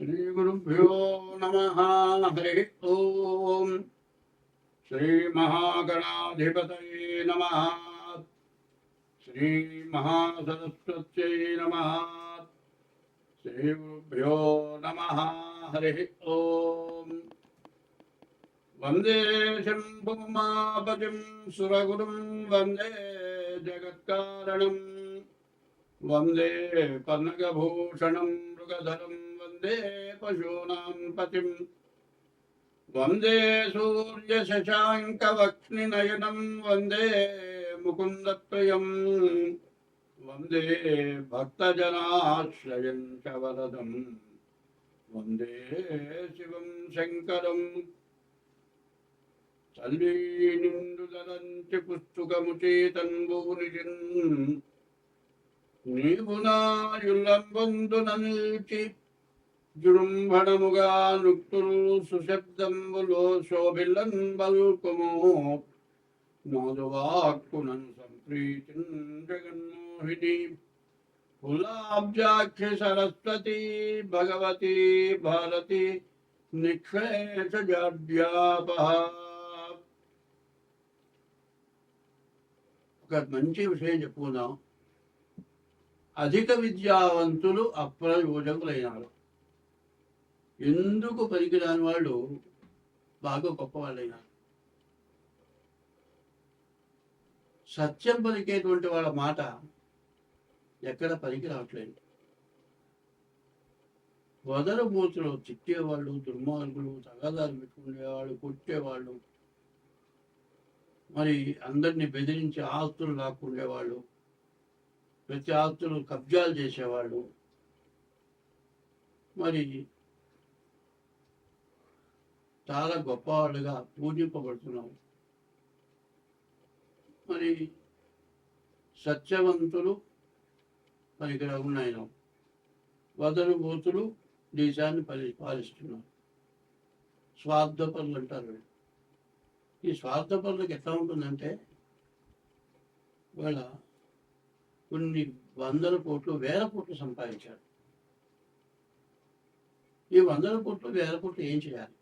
శ్రీగురుభ్యో నమ హరి ఓం శ్రీమహాగణాధిపతయే నమ శ్రీమహాసరస్వత్యై నమ శ్రీగురుభ్యో నమ హరి ఓం వందే శంభుమాపతిం సురగురుం వందే జగత్కారణం వందే పన్నగభూషణం మృగధరం वन्दे पशूनां पतिम् वन्दे सूर्यशशाङ्कवक्ष्णिनयनं वन्दे मुकुन्दप्रियम् वन्दे भक्तजनाश्रयं च वरदम् वन्दे शिवं शङ्करम् తల్లి నిండుదలంచి పుస్తుకముచి తన్బూనిజిన్ నీవు నాయుల్లంబొందున నిల్చి జృంభణముగా నుక్తులు సుశబ్దంబులో శోభిల్లన్ బల్కుము నాదువాక్కునను సంప్రీతిన్ జగన్మోహిని. కులాబ్జాక్షి సరస్వతి భగవతి భారతి నిక్షేష జాడ్యాపహ. ఒక మంచి విషయం చెప్పుకుందాం. అధిక విద్యావంతులు అప్రయోజకులైనారు. ఎందుకు పనికిరాని వాళ్ళు బాగా గొప్పవాళ్ళైనారు సత్యం పలికేటువంటి వాళ్ళ మాట ఎక్కడ పనికి రావట్లేదు. వదల బూతులు తిట్టేవాళ్ళు దుర్మార్గులు తగాదాలు పెట్టుకునేవాళ్ళు కొట్టేవాళ్ళు మరి అందరినీ బెదిరించి ఆస్తులు లాక్కుండేవాళ్ళు ప్రతి ఆస్తులు కబ్జాలు చేసేవాళ్ళు మరి చాలా గొప్పవాళ్ళుగా పూజింపబడుతున్నారు. మరి సత్యవంతులు మరి ఇక్కడ ఉన్నాయి. వదలు బూతులు దేశాన్ని పరి పాలిస్తున్నారు. స్వార్థ పనులు అంటారు ఈ స్వార్థ పనులకు ఎట్లా ఉంటుందంటే వాళ్ళ కొన్ని వందల కోట్లు వేల కోట్లు సంపాదించారు. ఈ వందల కోట్లు వేల కోట్లు ఏం చేయాలి?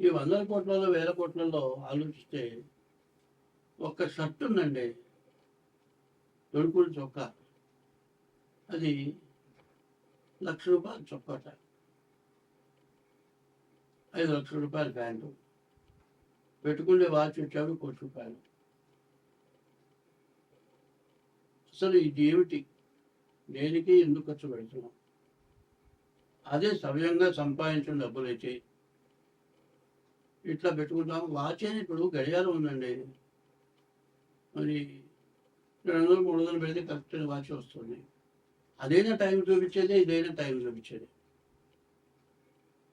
ఈ వందల కోట్లలో వేల కోట్లలో ఆలోచిస్తే ఒక్క షర్ట్ ఉందండి. దొడుకులు చొక్కా. అది లక్ష రూపాయలు చొక్కాట. ఐదు లక్షల రూపాయల ప్యాంటు. పెట్టుకునే వాచ్ వచ్చాడు కోటి రూపాయలు. అసలు ఇది ఏమిటి దేనికి ఎందుకు ఖర్చు పెడుతున్నాం? అదే సవ్యంగా సంపాదించిన డబ్బులు అయితే ఇట్లా పెట్టుకుంటాం వాచ్ అని ఇప్పుడు గడియారం ఉందండి. మరి రెండు వందలు మూడు వందలు పెడితే కరెక్ట్ వాచ్ వస్తుంది. అదైనా టైం చూపించేది ఇదైనా టైం చూపించేది.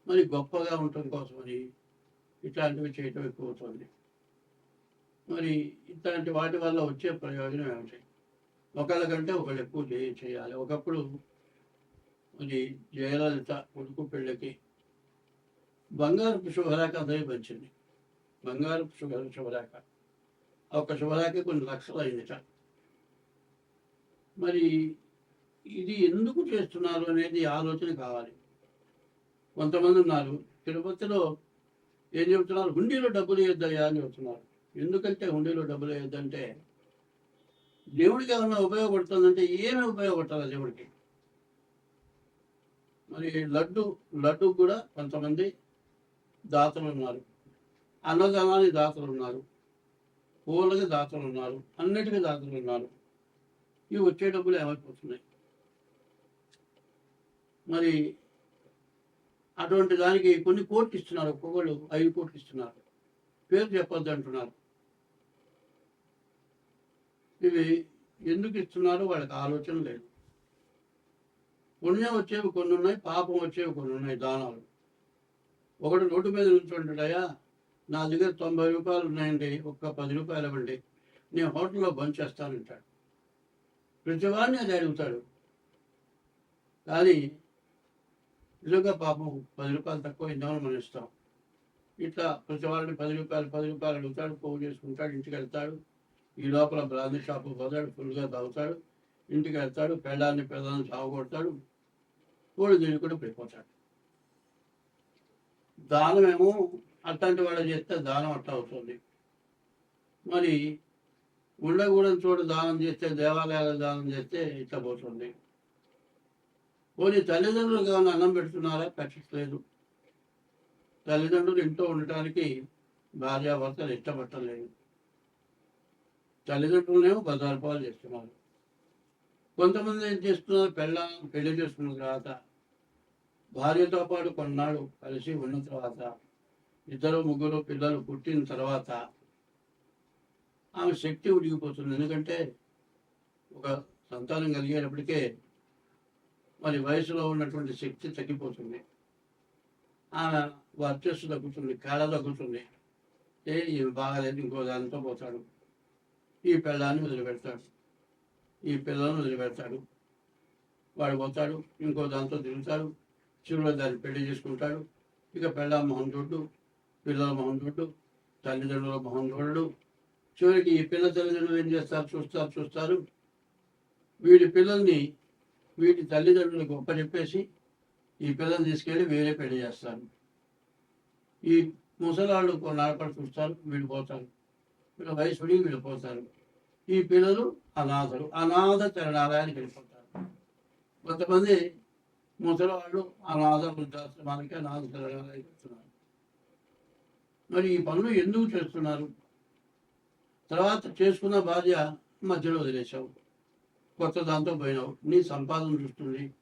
మరి గొప్పగా ఉండటం కోసమని ఇట్లాంటివి చేయటం ఎక్కువ అవుతుంది మరి ఇట్లాంటి వాటి వల్ల వచ్చే ప్రయోజనం ఏమిటి? ఒకళ్ళకంటే ఒకళ్ళు ఎక్కువ చేయాలి. ఒకప్పుడు మరి జయలలిత కొడుకు పెళ్ళకి బంగారపు శుభరేఖ అదే బంగారపు శుభ శుభరేఖ ఆ ఒక్క శుభరేఖ కొన్ని లక్షలు అయిందిట మరి ఇది ఎందుకు చేస్తున్నారు అనేది ఆలోచన కావాలి. కొంతమంది ఉన్నారు తిరుపతిలో ఏం చెబుతున్నారు? హుండీలో డబ్బులు వేయొద్దయ్యా అని చెబుతున్నారు. ఎందుకంటే హుండీలో డబ్బులు వేయొద్దంటే దేవుడికి ఏమైనా ఉపయోగపడుతుందంటే ఏమి ఉపయోగపడుతుంది దేవుడికి. మరి లడ్డు లడ్డు కూడా కొంతమంది దాతలు ఉన్నారు అన్నదానానికి దాతలు ఉన్నారు పూలకి దాతలు ఉన్నారు అన్నిటికీ దాతలు ఉన్నారు ఇవి వచ్చే డబ్బులు ఏమైపోతున్నాయి? మరి అటువంటి దానికి కొన్ని కోట్లు ఇస్తున్నారు. ఒక్కొక్కళ్ళు ఐదు కోట్లు ఇస్తున్నారు. పేరు చెప్పొద్దు అంటున్నారు. ఇవి ఎందుకు ఇస్తున్నారో? వాళ్ళకి ఆలోచన లేదు. పుణ్యం వచ్చేవి కొన్ని ఉన్నాయి పాపం వచ్చేవి కొన్ని ఉన్నాయి దానాలు. ఒకడు రోడ్డు మీద నుంచుంటాడయా నా దగ్గర తొంభై రూపాయలు ఉన్నాయండి ఒక్క పది రూపాయలు ఇవ్వండి నేను హోటల్లో బంద్ చేస్తానంటాడు. ప్రతివాడిని అది అడుగుతాడు. కానీ నిజంగా పాపం పది రూపాయలు తక్కువ ఇందామని మనం ఇస్తాం ఇట్లా ప్రతి వాళ్ళని పది రూపాయలు పది రూపాయలు అడుగుతాడు ఫోన్ చేసుకుంటాడు ఇంటికి వెళ్తాడు. ఈ లోపల బ్రాందీ షాపు పోతాడు ఫుల్గా తాగుతాడు ఇంటికి వెళ్తాడు పెళ్ళాన్ని పెళ్ళాన్ని సాగు కొడతాడు కోడి కూడా పడిపోతాడు. దానమేమో అట్లాంటి వాళ్ళు చేస్తే దానం అట్లా అవుతుంది. మరి ఉండకూడని చోట దానం చేస్తే దేవాలయాల దానం చేస్తే ఇట్లా పోతుంది. పోనీ తల్లిదండ్రులు కానీ అన్నం పెడుతున్నారా? పెట్టట్లేదు. తల్లిదండ్రులు ఇంట్లో ఉండటానికి భార్యాభర్తలు ఇష్టపట్టలేదు తల్లిదండ్రులనేమో బజార్పాలు చేస్తున్నారు. కొంతమంది ఏం చేస్తున్నారు? పెళ్ళ పెళ్ళి చేసుకున్న తర్వాత భార్యతో పాటు కొన్నాళ్ళు కలిసి ఉన్న తర్వాత ఇద్దరు ముగ్గురు పిల్లలు పుట్టిన తర్వాత ఆమె శక్తి ఉడిగిపోతుంది. ఎందుకంటే ఒక సంతానం కలిగేటప్పటికే మరి వయసులో ఉన్నటువంటి శక్తి తగ్గిపోతుంది. ఆమె వర్చస్సు తగ్గుతుంది కళ తగ్గుతుంది. ఏ ఇవి బాగాలేదు ఇంకో దానితో పోతాడు. ఈ పిల్లాన్ని వదిలిపెడతాడు. ఈ పిల్లలను వదిలిపెడతాడు. వాడు పోతాడు ఇంకో దాంతో తిరుగుతాడు చివరిలో దాన్ని పెళ్ళి చేసుకుంటాడు. ఇక పెళ్ళ మొహం చూడు పిల్లల మొహం చూడు తల్లిదండ్రుల మొహం చూడడు చివరికి ఈ పిల్ల తల్లిదండ్రులు ఏం చేస్తారు? చూస్తారు చూస్తారు. వీడి పిల్లల్ని వీటి తల్లిదండ్రులు గొప్ప చెప్పేసి ఈ పిల్లల్ని తీసుకెళ్ళి వేరే పెళ్ళి చేస్తారు. ఈ ముసలాళ్ళు కొన్నాళ్ళపడి చూస్తారు వీళ్ళు పోతారు వీళ్ళ వయసు పడి వీళ్ళు పోతారు ఈ పిల్లలు అనాథలు. అనాథ చరణాలయానికి వెళ్ళిపోతారు. కొంతమంది ముసలివాళ్ళు అనాథ వృద్ధాశ్రమానికి అనాథ చరణాలయానికి మరి ఈ పనులు ఎందుకు చేస్తున్నారు? తర్వాత చేసుకున్న భార్య మధ్యలో వదిలేసావు కొత్త దాంతో పోయినావు. నీ సంపాదన చూస్తుంది.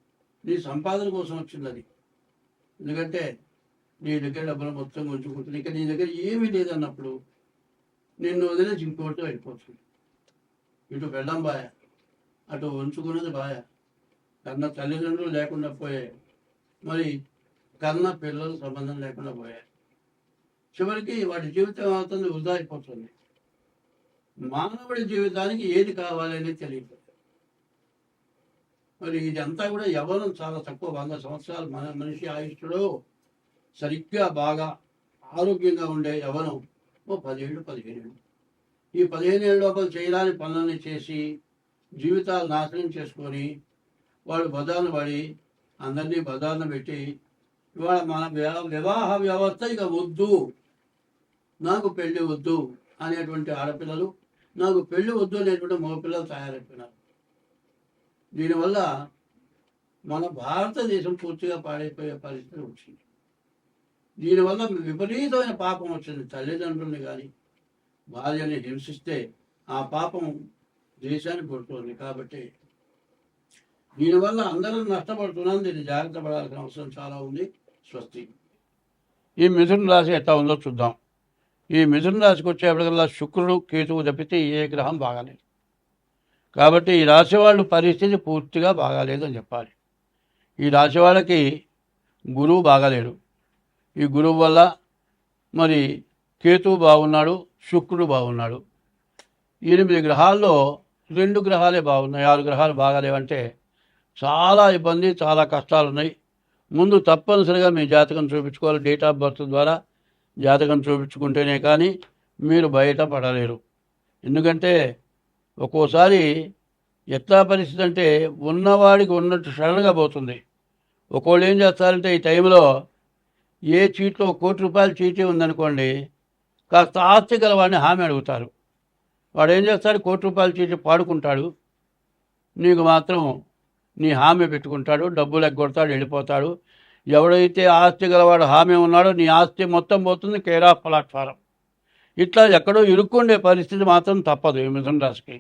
నీ సంపాదన కోసం వచ్చింది అది. ఎందుకంటే నీ దగ్గర డబ్బులు మొత్తం ఉంచుకుంటుంది ఇక నీ దగ్గర ఏమీ లేదన్నప్పుడు నిన్ను వదిలేసి ఇంకోటితో వెళ్ళిపోతుంది. ఇటు వెళ్ళం బాయ అటు ఉంచుకున్నది బాయా. కన్న తల్లిదండ్రులు లేకుండా పోయాయి మరి కన్న పిల్లలు సంబంధం లేకుండా పోయాయి చివరికి వాటి జీవితం అవుతుంది వృధాయిపోతుంది మానవుడి జీవితానికి ఏది కావాలని తెలియదు. మరి ఇదంతా కూడా యవ్వనం చాలా తక్కువ వంద సంవత్సరాలు మన మనిషి ఆయుష్లో సరిగ్గా బాగా ఆరోగ్యంగా ఉండే యవ్వనం ఓ పదిహేడు పదిహేను ఏళ్ళు ఈ పదిహేను ఏళ్ళ లోపల చేయడానికి పనులని చేసి జీవితాలు నాశనం చేసుకొని వాళ్ళు బదాన పడి అందరినీ బదాన పెట్టి ఇవాళ మన వివాహ వ్యవస్థ ఇక వద్దు. నాకు పెళ్ళి వద్దు అనేటువంటి ఆడపిల్లలు నాకు పెళ్ళి వద్దు అనేటువంటి మగపిల్లలు తయారైపోయినారు. దీనివల్ల మన భారతదేశం పూర్తిగా పాడైపోయే పరిస్థితి వచ్చింది. దీనివల్ల విపరీతమైన పాపం వచ్చింది తల్లిదండ్రుల్ని కానీ భార్యని హింసిస్తే ఆ పాపం దేశాన్ని కొడుతుంది. కాబట్టి దీనివల్ల అందరం నష్టపడుతున్నాం. దీన్ని జాగ్రత్త పడాల్సిన అవసరం చాలా ఉంది. స్వస్తి. ఈ మిథున రాశి ఎట్లా ఉందో చూద్దాం. ఈ మిథున రాశికి వచ్చేప్పటికల్లా శుక్రుడు కేతువు తప్పితే ఏ గ్రహం బాగాలేదు. కాబట్టి ఈ రాశి వాళ్ళు పరిస్థితి పూర్తిగా బాగాలేదని చెప్పాలి. ఈ రాశి వాళ్ళకి గురువు బాగాలేడు. ఈ గురువు వల్ల మరి కేతువు బాగున్నాడు శుక్రుడు బాగున్నాడు. ఎనిమిది గ్రహాల్లో రెండు గ్రహాలే బాగున్నాయి ఆరు గ్రహాలు బాగాలేవంటే చాలా ఇబ్బంది చాలా కష్టాలు ఉన్నాయి ముందు తప్పనిసరిగా మీ జాతకం చూపించుకోవాలి. డేట్ ఆఫ్ బర్త్ ద్వారా జాతకం చూపించుకుంటేనే కానీ మీరు బయట పడలేరు. ఎందుకంటే ఒక్కోసారి ఎట్లా పరిస్థితి అంటే ఉన్నవాడికి ఉన్నట్టు సడన్గా పోతుంది. ఒకళ్ళు ఏం చేస్తారంటే ఈ టైంలో ఏ చీట్లో కోటి రూపాయల చీటీ ఉందనుకోండి కాస్త ఆస్తి గలవాడిని హామీ అడుగుతారు. వాడు ఏం చేస్తాడు? కోటి రూపాయల చీటీ పాడుకుంటాడు. నీకు మాత్రం నీ హామీ పెట్టుకుంటాడు డబ్బులు ఎగ్గొడతాడు వెళ్ళిపోతాడు. ఎవడైతే ఆస్తి గలవాడు హామీ ఉన్నాడో నీ ఆస్తి మొత్తం పోతుంది కేరా ప్లాట్ఫారం. ఇట్లా ఎక్కడో ఇరుక్కుండే పరిస్థితి మాత్రం తప్పదు ఈ మిథున రాశికి.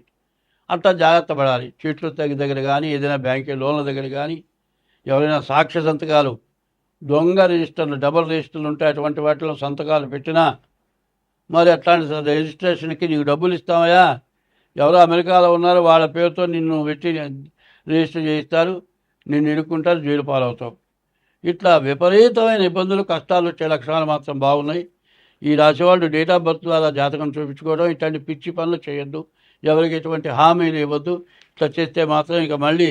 అట్లా జాగ్రత్త పడాలి. చీట్లు తగ్గి దగ్గర కానీ ఏదైనా బ్యాంకు లోన్ల దగ్గర కానీ ఎవరైనా సాక్ష్య సంతకాలు దొంగ రిజిస్టర్లు డబుల్ రిజిస్టర్లు ఉంటాయి అటువంటి వాటిలో సంతకాలు పెట్టినా మరి అట్లాంటి రిజిస్ట్రేషన్కి నీకు డబ్బులు ఇస్తామయ్యా. ఎవరో అమెరికాలో ఉన్నారో వాళ్ళ పేరుతో నిన్ను పెట్టి రిజిస్టర్ చేయిస్తారు నిన్ను ఇరుక్కుంటారు జైలు పాలవుతావు. ఇట్లా విపరీతమైన ఇబ్బందులు కష్టాలు వచ్చే లక్షణాలు మాత్రం బాగున్నాయి. ఈ రాశి వాళ్ళు డేట్ ఆఫ్ బర్త్ ద్వారా జాతకం చూపించుకోవడం ఇట్లాంటి పిచ్చి పనులు చేయొద్దు. ఎవరికి ఎటువంటి హామీలు ఇవ్వద్దు. ఇట్లా చేస్తే మాత్రం ఇక మళ్ళీ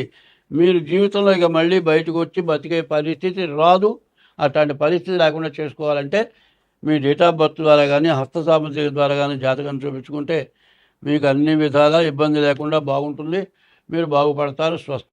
మీరు జీవితంలో ఇక మళ్ళీ బయటకు వచ్చి బతికే పరిస్థితి రాదు. అట్లాంటి పరిస్థితి లేకుండా చేసుకోవాలంటే మీ డేట్ ఆఫ్ బర్త్ ద్వారా కానీ హస్త సామర్థ్యం ద్వారా కానీ జాతకం చూపించుకుంటే మీకు అన్ని విధాలా ఇబ్బంది లేకుండా బాగుంటుంది. మీరు బాగుపడతారు స్వస్థ